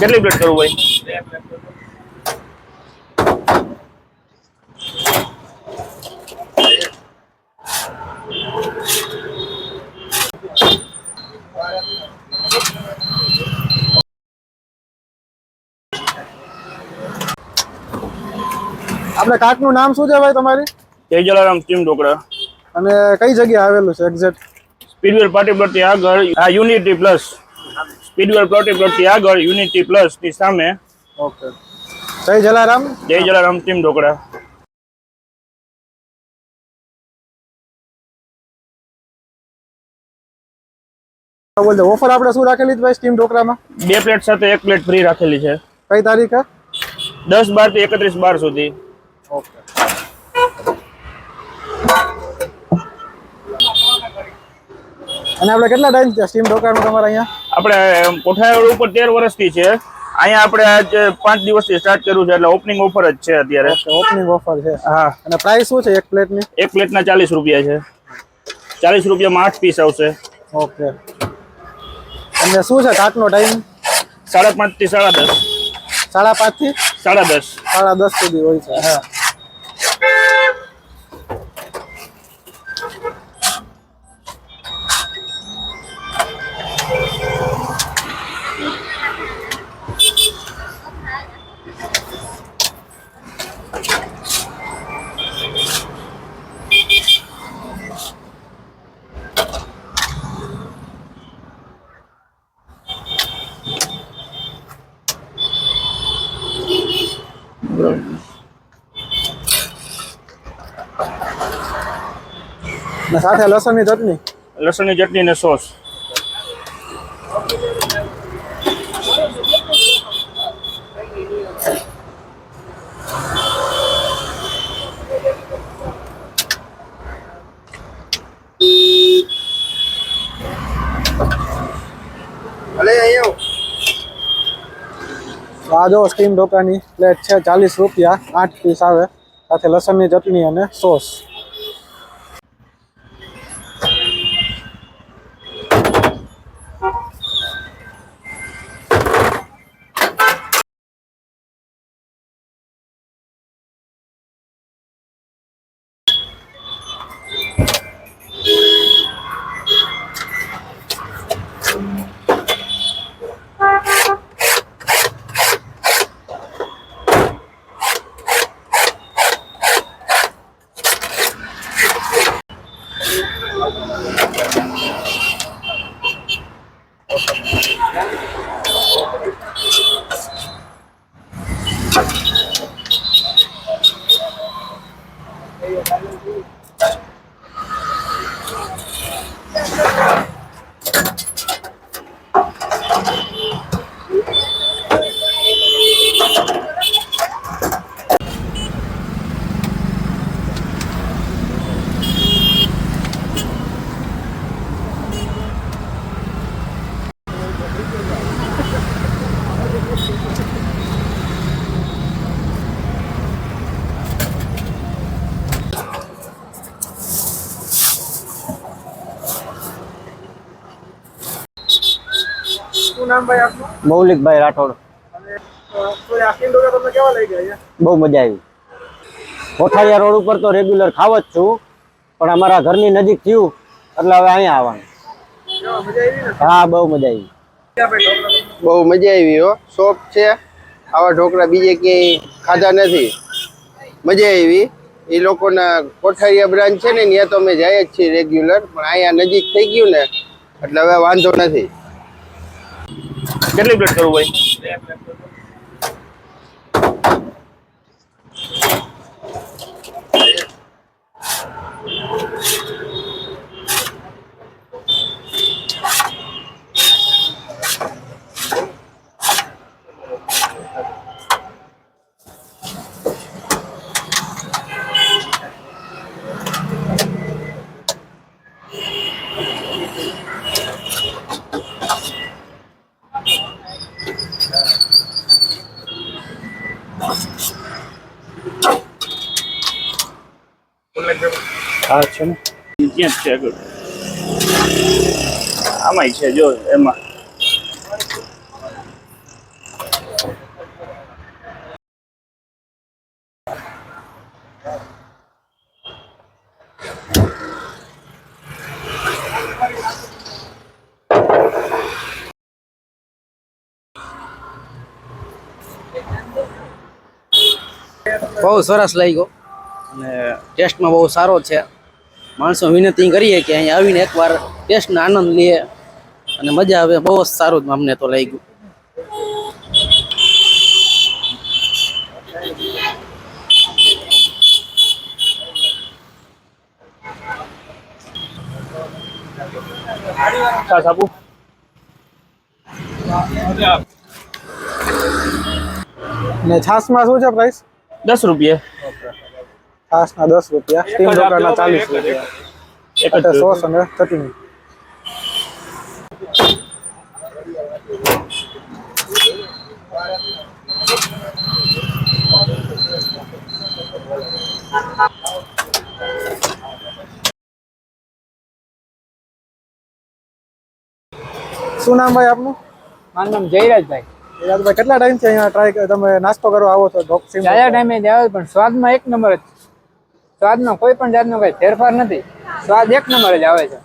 કેટલી પ્લેટ કરું ભાઈ આપણે કાકનું નામ શું છે ભાઈ તમારી? કેજલારામ જલારામ સ્ટીમ ઢોકળા. અને કઈ જગ્યાએ આવેલું છે એક્ઝેક્ટ સ્પીડવેર પાર્ટી પ્લોટથી આગળ આ યુનિટી પ્લસ. સ્પીડવેર પ્લોટી પ્લોટથી આગળ યુનિટી પ્લસની સામે. ઓકે. જય જલારામ. જય જલારામ ટીમ ઢોકળા. બોલજો ઓફર આપણે શું રાખેલી છે ભાઈ સ્ટીમ ઢોકળામાં? બે પ્લેટ સાથે એક પ્લેટ ફ્રી રાખેલી છે. કઈ તારીખે? દસ બારથી એકત્રીસ બાર સુધી. ઓકે. અને આપણે કેટલા ટાઈમ છે સ્ટીમ ઢોકળાનું તમારે અહીંયા? આપણે કોઠારોડ ઉપર તેર વર્ષથી છે. અહીંયા આપણે આજ પાંચ દિવસથી સ્ટાર્ટ કર્યું છે એટલે ઓપનિંગ ઓફર જ છે અત્યારે. ઓપનિંગ ઓફર છે. હા. અને પ્રાઇસ શું છે એક પ્લેટની એક પ્લેટના ચાલીસ રૂપિયા છે. ચાલીસ રૂપિયામાં આઠ પીસ આવશે. ઓકે અને શું છે કાકનો ટાઈમ સાડા પાંચથી સાડા દસ. સાડા પાંચથી સાડા દસ. સાડા દસ સુધી હોય છે હા. અને સાથે લસણની ચટણી? લસણની ચટણી ને સોસ. આ જો સ્ટીમ ઢોકળાની પ્લેટ છે ચાલીસ રૂપિયા આઠ પીસ આવે. સાથે લસણની ચટણી અને સોસ. નામ ભાઈ આપનું? મૌલિકભાઈ રાઠોડ. બહુ મજા આવી. કોઠારિયા રોડ ઉપર તો રેગ્યુલર ખાવ જ છું પણ અમારા ઘરની નજીક થયું એટલે હવે અહીંયા આવવાનું. કેવા મજા આવી ને? હા બહુ મજા આવી. બહુ મજા આવી હો. શોખ છે. આવા ઢોકળા બીજે ક્યાંય ખાધા નથી. મજા આવી. એ લોકોના કોઠારિયા બ્રાન્ચ છે ને ત્યાં તો અમે જાય જ છીએ રેગ્યુલર પણ અહીંયા નજીક થઈ ગયું ને એટલે હવે વાંધો નથી. કેટલી પ્લેટ કરું ભાઈ Ah, chamo. Bien, chego. Ah, ma, che, yo, Emma. Horas? અને ટેસ્ટમાં બહુ સારો છે. માણસો વિનંતી કરીએ કે અહીંયા આવીને એકવાર ટેસ્ટનો આનંદ લે અને મજા આવે બહુ જ સારું અમને તો લાગ્યું. છાસ આપું અને છાસમાં શું છે પ્રાઇસ દસ રૂપિયા. છાસના દસ રૂપિયા સ્ટીમ ઢોકળાના ચાલીસ રૂપિયા. એક એટલે જ સોસ અને ચટણી શું નામ ભાઈ આપનું? મારું નામ જયરાજભાઈ. યાદભાઈ કેટલા ટાઈમથી અહીંયા ટ્રાય તમે નાસ્તો કરવા આવો છો? ડોક્ટર ટાઈમે જ આવે પણ સ્વાદમાં એક નંબર જ છે. નો કોઈ પણ જાતનો કઈ ફેરફાર નથી સ્વાદ એક નંબર જ આવે છે